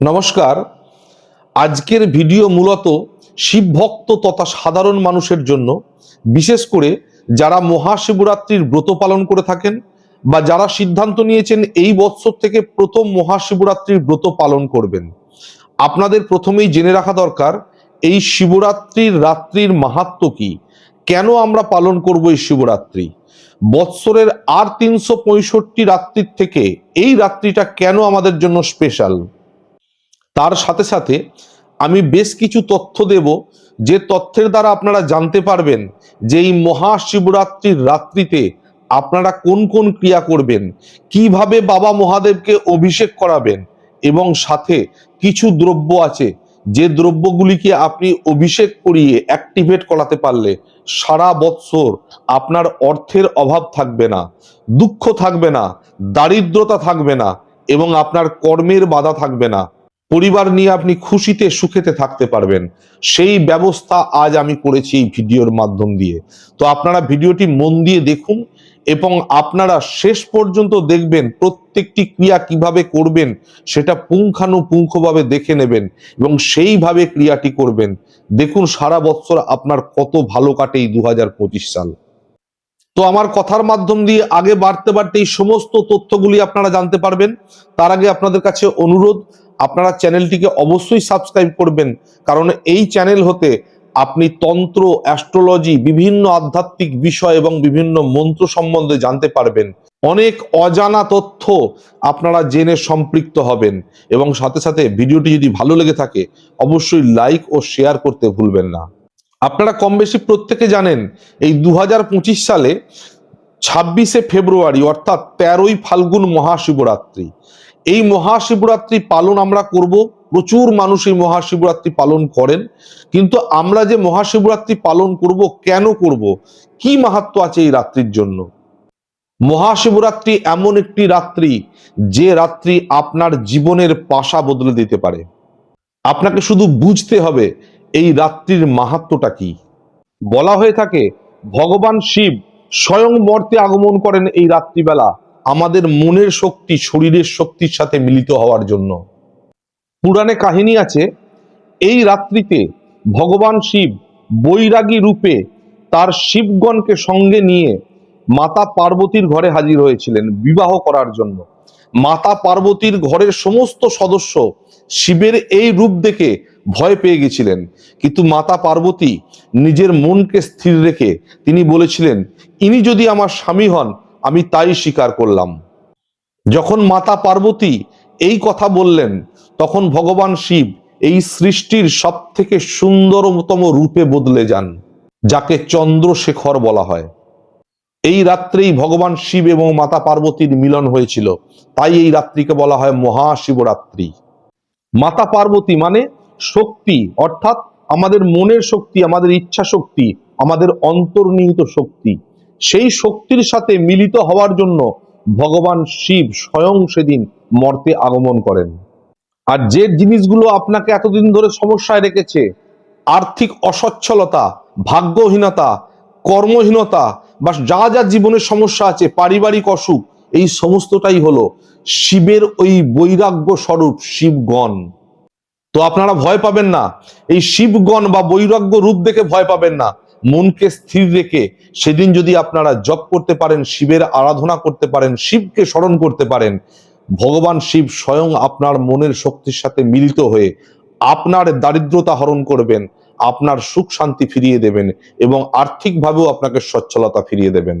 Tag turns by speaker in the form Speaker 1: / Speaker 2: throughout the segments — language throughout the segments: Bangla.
Speaker 1: নমস্কার। আজকের ভিডিও মূলত শিবভক্ত তথা সাধারণ মানুষের জন্য, বিশেষ করে যারা মহাশিবরাত্রির ব্রত পালন করে থাকেন বা যারা সিদ্ধান্ত নিয়েছেন এই বৎসর থেকে প্রথম মহাশিবরাত্রির ব্রত পালন করবেন। আপনাদের প্রথমেই জেনে রাখা দরকার, এই শিবরাত্রির রাত্রির মাহাত্ম কি? কেন আমরা পালন করব এই শিবরাত্রি? বৎসরের আর তিনশো পঁয়ষট্টি রাত্রির থেকে এই রাত্রিটা কেন আমাদের জন্য স্পেশাল তার সাথে সাথে আমি বেশ কিছু তথ্য দেব যে তথ্যের দ্বারা আপনারা জানতে পারবেন যে এই মহাশিবরাত্রির রাত্রিতে আপনারা কোন কোন ক্রিয়া করবেন, কীভাবে বাবা মহাদেবকে অভিষেক করাবেন এবং সাথে কিছু দ্রব্য আছে যে দ্রব্যগুলিকে আপনি অভিষেক করিয়ে অ্যাক্টিভেট করাতে পারলে সারা বৎসর আপনার অর্থের অভাব থাকবে না, দুঃখ থাকবে না, দারিদ্রতা থাকবে না এবং আপনার কর্মের বাধা থাকবে না। পরিবার নিয়ে আপনি খুশিতে, সুখেতে থাকতে পারবেন। সেই ব্যবস্থা আজ আমি করেছি এই ভিডিওর মাধ্যম দিয়ে। তো আপনারা ভিডিওটি মন দিয়ে দেখুন এবং আপনারা শেষ পর্যন্ত দেখবেন প্রত্যেকটি ক্রিয়া কীভাবে করবেন সেটা পুঙ্খানুপুঙ্খভাবে দেখে নেবেন এবং সেইভাবে ক্রিয়াটি করবেন। দেখুন সারা বৎসর আপনার কত ভালো কাটে এই দু হাজার পঁচিশ সাল। তো আমার কথার মাধ্যম দিয়ে আগে বাড়তে বাড়তে এই সমস্ত তথ্যগুলি আপনারা জানতে পারবেন। তার আগে আপনাদের কাছে অনুরোধ আপনারা চ্যানেলটিকে অবশ্যই সাবস্ক্রাইব করবেন, কারণ এই চ্যানেল হতে আপনি তন্ত্র, অ্যাস্ট্রোলজি, বিভিন্ন আধ্যাত্মিক বিষয় এবং বিভিন্ন মন্ত্র সম্বন্ধে জানতে পারবেন। অনেক অজানা তথ্য আপনারা জেনে সম্পৃক্ত হবেন এবং সাথে সাথে ভিডিওটি যদি ভালো লেগে থাকে, অবশ্যই লাইক ও শেয়ার করতে ভুলবেন না। আপনারা কম বেশি প্রত্যেকে জানেন, এই দু হাজার পঁচিশ সালে ছাব্বিশে ফেব্রুয়ারি, অর্থাৎ তেরোই ফাল্গুন মহাশিবরাত্রি এই মহাশিবরাত্রি পালন আমরা করব। প্রচুর মানুষ এই মহাশিবরাত্রি পালন করেন। কিন্তু আমরা যে মহাশিবরাত্রি পালন করব, কেন করব? কি মাহাত্ম আছে এই রাত্রির জন্য? মহাশিবরাত্রি এমন একটি রাত্রি যে রাত্রি আপনার জীবনের পাশা বদলে দিতে পারে। আপনাকে শুধু বুঝতে হবে এই রাত্রির মাহাত্মটা কি। বলা হয়ে থাকে, ভগবান শিব স্বয়ং মর্তে আগমন করেন এই রাত্রিবেলা। আমাদের মনের শক্তি, শরীরের শক্তির সাথে মিলিত হওয়ার জন্য। পুরাণে কাহিনী আছে, এই রাত্রিতে ভগবান শিব বৈরাগী রূপে তার শিবগণকে সঙ্গে নিয়ে মাতা পার্বতীর ঘরে হাজির হয়েছিলেন বিবাহ করার জন্য। মাতা পার্বতীর ঘরের সমস্ত সদস্য শিবের এই রূপ দেখে ভয় পেয়ে গেছিলেন। কিন্তু মাতা পার্বতী নিজের মনকে স্থির রেখে তিনি বলেছিলেন, ইনি যদি আমার স্বামী হন আমি তাই স্বীকার করলাম। যখন মাতা পার্বতী এই কথা বললেন, তখন ভগবান শিব এই সৃষ্টির সব থেকে সুন্দরতম রূপে বদলে যান, যাকে চন্দ্রশেখর বলা হয়। এই রাত্রেই ভগবান শিব এবং মাতা পার্বতীর মিলন হয়েছিল, তাই এই রাত্রিকে বলা হয় মহাশিবরাত্রি। মাতা পার্বতী মানে শক্তি, অর্থাৎ আমাদের মনের শক্তি, আমাদের ইচ্ছা শক্তি আমাদের অন্তর্নিহিত শক্তি। সেই শক্তির সাথে মিলিত হওয়ার জন্য ভগবান শিব স্বয়ং সেদিন মর্তে আগমন করেন। আর যে জিনিসগুলো আপনাকে এতদিন ধরে সমস্যায় রেখেছে, আর্থিক অসচ্ছলতা, ভাগ্যহীনতা, কর্মহীনতা, বা যা যা জীবনের সমস্যা আছে, পারিবারিক অসুখ, এই সমস্তটাই হলো শিবের ওই বৈরাগ্য স্বরূপ শিবগণ। তো আপনারা ভয় পাবেন না। এই শিবগণ বা বৈরাগ্য রূপ দেখে ভয় পাবেন না। মনকে স্থির রেখে সেদিন যদি আপনারা জপ করতে পারেন, শিবের আরাধনা করতে পারেন, শিবকে স্মরণ করতে পারেন, ভগবান শিব স্বয়ং আপনার মনের শক্তির সাথে মিলিত হয়ে আপনার দারিদ্রতা হরণ করবেন, আপনার সুখ শান্তি ফিরিয়ে দেবেন এবং আর্থিকভাবেও আপনাকে সচ্ছলতা ফিরিয়ে দেবেন।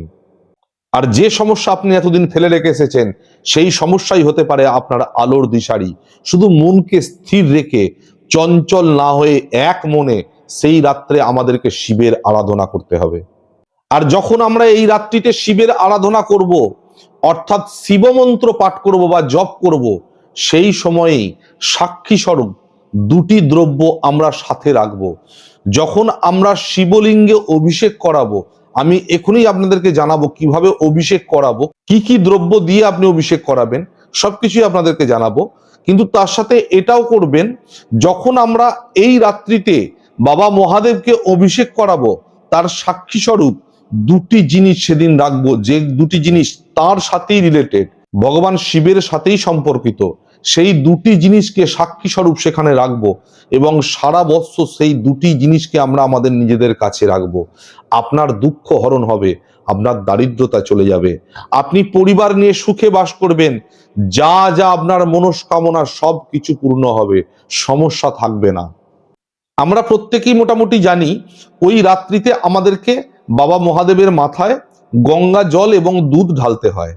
Speaker 1: আর যে সমস্যা আপনি এতদিন ফেলে রেখে এসেছেন, সেই সমস্যাই হতে পারে আপনার আলোর দিশারি। শুধু মনকে স্থির রেখে চঞ্চল না হয়ে এক মনে সেই রাত্রে আমাদেরকে শিবের আরাধনা করতে হবে। আর যখন আমরা এই রাত্রিতে শিবের আরাধনা করব, অর্থাৎ শিবমন্ত্র পাঠ করব বা জপ করব, সেই সময়েই সাক্ষী স্বরূপ দুটি দ্রব্য আমরা সাথে রাখব। যখন আমরা শিবলিঙ্গে অভিষেক করাবো, আমি এখনই আপনাদেরকে জানাব কীভাবে অভিষেক করাবো, কি কি দ্রব্য দিয়ে আপনি অভিষেক করাবেন, সবকিছুই আপনাদেরকে জানাব। কিন্তু তার সাথে এটাও করবেন, যখন আমরা এই রাত্রিতে বাবা মহাদেবকে অভিষেক করাবো, তার সাক্ষী স্বরূপ দুটি জিনিস সেদিন রাখব, যে দুটি জিনিস তার সাথেই রিলেটেড ভগবান শিবের সাথেই সম্পর্কিত, সেই দুটি জিনিসকে সাক্ষী স্বরূপ সেখানে রাখব এবং সারা বৎসর সেই দুটি জিনিসকে আমরা আমাদের নিজেদের কাছে রাখব। আপনার দুঃখ হরণ হবে, আপনার দারিদ্রতা চলে যাবে। আপনি পরিবার নিয়ে সুখে বাস করবেন, যা যা আপনার মনস্কামনা সব কিছু পূর্ণ হবে, সমস্যা থাকবে না। আমরা প্রত্যেকেই মোটামুটি জানি, ওই রাত্রিতে আমাদেরকে বাবা মহাদেবের মাথায় গঙ্গা জল এবং দুধ ঢালতে হয়।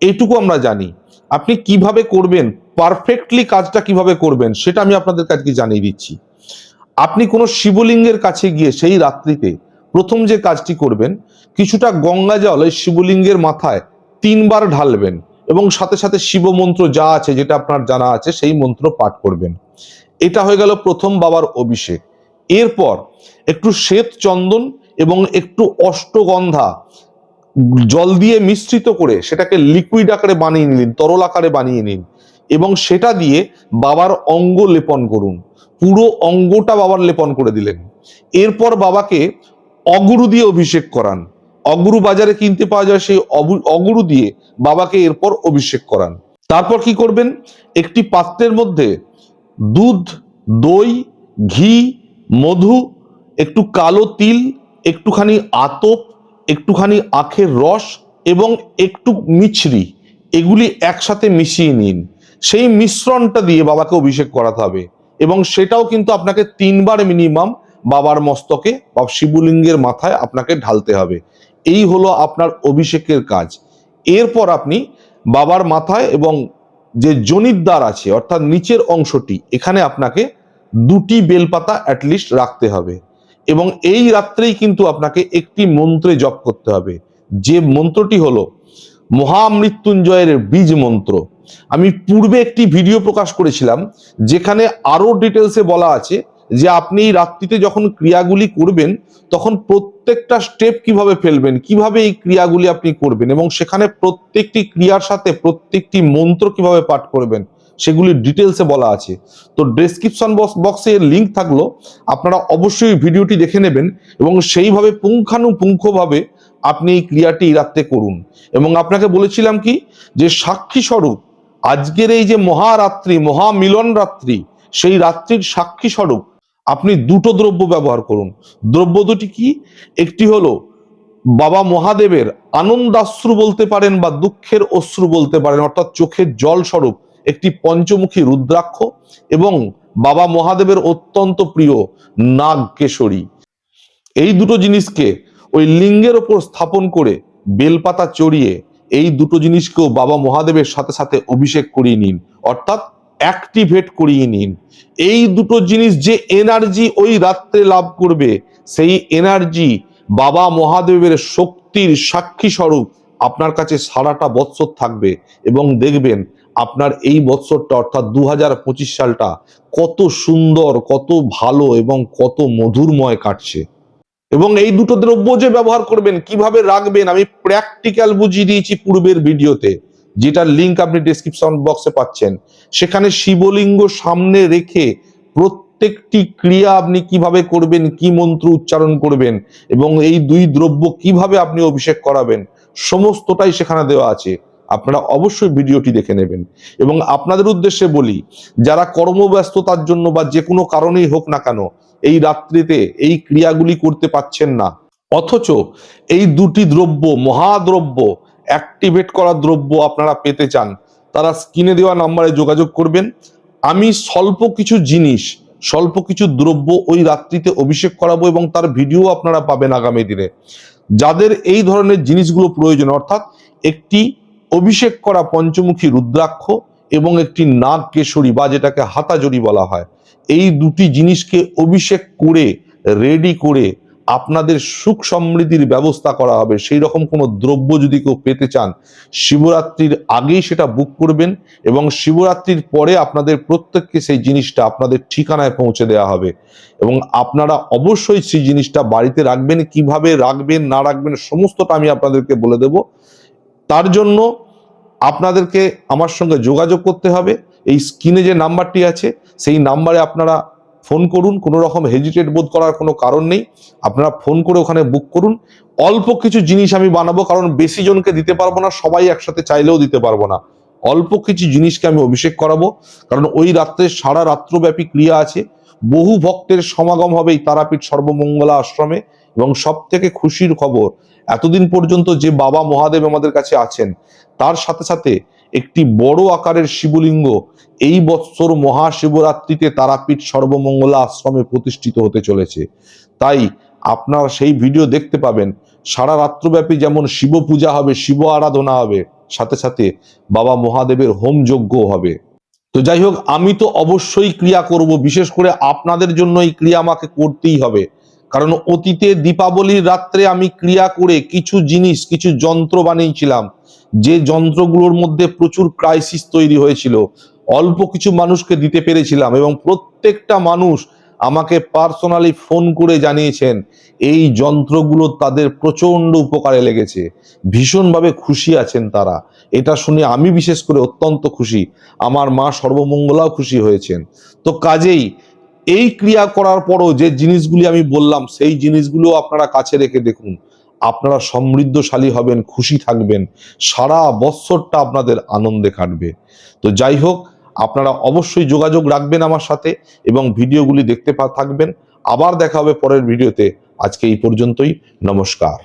Speaker 1: এইটুকু আমরা জানি। আপনি কীভাবে করবেন পারফেক্টলি কাজটা কীভাবে করবেন, সেটা আমি আপনাদের কাছে জানিয়ে দিচ্ছি। আপনি কোনো শিবলিঙ্গের কাছে গিয়ে সেই রাত্রিতে প্রথম যে কাজটি করবেন, কিছুটা গঙ্গা জল এই শিবলিঙ্গের মাথায় তিনবার ঢালবেন এবং সাথে সাথে শিব মন্ত্র যা আছে, যেটা আপনার জানা আছে, সেই মন্ত্র পাঠ করবেন। এটা হয়ে গেল প্রথম বাবার অভিষেক। এরপর একটু শ্বেত চন্দন এবং একটু অষ্টগন্ধা জল দিয়ে মিশ্রিত করে সেটাকে লিকুইড আকারে বানিয়ে নিন, তরল আকারে বানিয়ে নিন এবং সেটা দিয়ে বাবার অঙ্গ লেপন করুন। পুরো অঙ্গটা বাবার লেপন করে দিলেন। এরপর বাবাকে অগুরু দিয়ে অভিষেক করান। অগুরু বাজারে কিনতে পাওয়া যায় সেই অগুরু দিয়ে বাবাকে এরপর অভিষেক করান। তারপর কি করবেন? একটি পাত্রের মধ্যে দুধ, দই, ঘি মধু, একটু কালো তিল, একটুখানি আতপ, একটুখানি আখের রস এবং একটু মিছরি। এগুলি একসাথে মিশিয়ে নিন। সেই মিশ্রণটা দিয়ে বাবাকে অভিষেক করাতে হবে এবং সেটাও কিন্তু আপনাকে তিনবার মিনিমাম বাবার মস্তকে বা শিবলিঙ্গের মাথায় আপনাকে ঢালতে হবে। এই হলো আপনার অভিষেকের কাজ। এরপর আপনি বাবার মাথায় এবং যে জনিদ্বার আছে, অর্থাৎ নিচের অংশটি, এখানে আপনাকে দুটি বেলপাতা অ্যাটলিস্ট রাখতে হবে। এবং এই রাত্রেই কিন্তু আপনাকে একটি মন্ত্রে জপ করতে হবে। যে মন্ত্রটি হলো, মহামৃত্যুঞ্জয়ের বীজ মন্ত্র। আমি পূর্বে একটি ভিডিও প্রকাশ করেছিলাম, যেখানে আরও ডিটেলসে বলা আছে যে আপনি এই রাত্রিতে যখন ক্রিয়াগুলি করবেন, তখন প্রত্যেকটা স্টেপ কীভাবে ফেলবেন, কীভাবে এই ক্রিয়াগুলি আপনি করবেন এবং সেখানে প্রত্যেকটি ক্রিয়ার সাথে প্রত্যেকটি মন্ত্র কীভাবে পাঠ করবেন সেগুলি ডিটেলসে বলা আছে। তো ডেসক্রিপশন বক্সে লিঙ্ক থাকল, আপনারা অবশ্যই ভিডিওটি দেখে নেবেন এবং সেইভাবে পুঙ্খানুপুঙ্খভাবে আপনি এই ক্রিয়াটি এই রাত্রে করুন। এবং আপনাকে বলেছিলাম কি? যে সাক্ষী স্বরূপ, আজকের এই যে মহারাত্রি, মহামিলন রাত্রি, সেই রাত্রির সাক্ষী স্বরূপ আপনি দুটো দ্রব্য ব্যবহার করুন। দ্রব্য দুটি কি? একটি হলো বাবা মহাদেবের আনন্দাশ্রু বলতে পারেন বা দুঃখের অশ্রু বলতে পারেন, অর্থাৎ চোখের জল স্বরূপ। একটি পঞ্চমুখী রুদ্রাক্ষ এবং বাবা মহাদেবের অত্যন্ত প্রিয় নাগ কেশরী এই দুটো জিনিসকে ওই লিঙ্গের ওপর স্থাপন করে বেলপাতা চড়িয়ে এই দুটো জিনিসকেও বাবা মহাদেবের সাথে সাথে অভিষেক করিয়ে নিন, অর্থাৎ অ্যাক্টিভেট করিয়ে নিন। এই দুটো জিনিস যে এনার্জি ওই রাত্রে লাভ করবে, সেই এনার্জি বাবা মহাদেবের শক্তির সাক্ষী স্বরূপ আপনার কাছে সারাটা বৎসর থাকবে এবং দেখবেন আপনার এই বৎসরটা অর্থাৎ দু হাজার পঁচিশ সালটা কত সুন্দর, কত ভালো এবং কত মধুরময় কাটছে। এবং এই দুটো দ্রব্য যে ব্যবহার করবেন, কীভাবে রাখবেন, আমি প্র্যাকটিক্যাল বুঝিয়ে দিয়েছি পূর্বের ভিডিওতে। যেটার লিংক আপনি ডেসক্রিপশন বক্সে পাচ্ছেন। সেখানে শিবলিঙ্গ সামনে রেখে প্রত্যেকটি ক্রিয়া আপনি কীভাবে করবেন, কি মন্ত্র উচ্চারণ করবেন, এবং এই দুই দ্রব্য কীভাবে আপনি অভিষেক করাবেন, সমস্তটাই সেখানে দেওয়া আছে। আপনারা অবশ্যই ভিডিওটি দেখে নেবেন। এবং আপনাদের উদ্দেশ্যে বলি, যারা কর্মব্যস্ততার জন্য বা যে কোনো কারণেই হোক না কেন, এই রাত্রিতে এই ক্রিয়াগুলি করতে পাচ্ছেন না। অথচ এই দুটি দ্রব্য, মহাদ্রব্য অ্যাক্টিভেট করা দ্রব্য আপনারা পেতে চান, তারা স্ক্রিনে দেওয়া নাম্বারে যোগাযোগ করবেন। আমি স্বল্প কিছু জিনিস, স্বল্প কিছু দ্রব্য ওই রাত্রিতে অভিষেক করাবো এবং তার ভিডিও আপনারা পাবেন আগামী দিনে। যাদের এই ধরনের জিনিসগুলো প্রয়োজন, অর্থাৎ একটি অভিষেক করা পঞ্চমুখী রুদ্রাক্ষ এবং একটি নাগ কেশরী বা যেটাকে হাতাজড়ি বলা হয়, এই দুটি জিনিসকে অভিষেক করে রেডি করে আপনাদের সুখ সমৃদ্ধির ব্যবস্থা করা হবে। সেই রকম কোনো দ্রব্য যদি কেউ পেতে চান, শিবরাত্রির আগেই সেটা বুক করবেন এবং শিবরাত্রির পরে আপনাদের প্রত্যেককে সেই জিনিসটা আপনাদের ঠিকানায় পৌঁছে দেওয়া হবে। এবং আপনারা অবশ্যই সেই জিনিসটা বাড়িতে রাখবেন, কীভাবে রাখবেন, না রাখবেন, সমস্তটা আমি আপনাদেরকে বলে দেব। তার জন্য আপনাদেরকে আমার সঙ্গে যোগাযোগ করতে হবে। এই স্ক্রিনে যে নাম্বারটি আছে, সেই নাম্বারে আপনারা ফোন করুন। কোনো রকম হেজিটেট বোধ করার কোনো কারণ নেই। আপনারা ফোন করে ওখানে বুক করুন। অল্প কিছু জিনিস আমি বানাবো, কারণ বেশি জনকে দিতে পারব না, সবাই একসাথে চাইলেও দিতে পারব না। অল্প কিছু জিনিসকে আমি অভিষেক করাবো, কারণ ওই রাত্রে সারা রাত্রব্যাপী ক্রিয়া আছে। বহু ভক্তের সমাগম হবে এই তারাপীঠ সর্বমঙ্গলা আশ্রমে। এবং সব থেকে খুশির খবর, এতদিন পর্যন্ত যে বাবা মহাদেব আমাদের কাছে আছেন, তার সাথে সাথে একটি বড় আকারের শিবলিঙ্গ এই বৎসর মহাশিবরাত্রিতে তারাপীঠ সর্বমঙ্গলা আশ্রমে প্রতিষ্ঠিত হতে চলেছে। তাই আপনারা সেই ভিডিও দেখতে পাবেন, সারা রাত্রব্যাপী যেমন শিব পূজা হবে, শিব আরাধনা হবে, সাথে সাথে বাবা মহাদেবের হোম যজ্ঞ হবে। তো যাই হোক, আমি তো অবশ্যই ক্রিয়া করব, বিশেষ করে আপনাদের জন্য এই ক্রিয়া আমাকে করতেই হবে। কারণ অতীতে দীপাবলির রাত্রে আমি ক্রিয়া করে কিছু জিনিস, কিছু যন্ত্র বানিয়েছিলাম। যে যন্ত্রগুলোর মধ্যে প্রচুর ক্রাইসিস তৈরি হয়েছিল। অল্প কিছু মানুষকে দিতে পেরেছিলাম এবং প্রত্যেকটা মানুষ আমাকে পার্সোনালি ফোন করে জানিয়েছেন, এই যন্ত্রগুলো তাদের প্রচণ্ড উপকারে লেগেছে। ভীষণভাবে খুশি আছেন তারা। এটা শুনে আমি বিশেষ করে অত্যন্ত খুশি। আমার মা সর্বমঙ্গলাও খুশি হয়েছেন। তো কাজেই এই ক্রিয়া করার পরও যে জিনিসগুলি আমি বললাম, সেই জিনিসগুলো আপনারা কাছে রেখে দেখুন। আপনারা সমৃদ্ধশালী হবেন, খুশি থাকবেন, সারা বৎসরটা আপনাদের আনন্দে কাটবে। তো যাই হোক, আপনারা অবশ্যই যোগাযোগ রাখবেন আমার সাথে এবং ভিডিওগুলি দেখতে থাকবেন। আবার দেখা হবে পরের ভিডিওতে। আজকে এই পর্যন্তই, নমস্কার।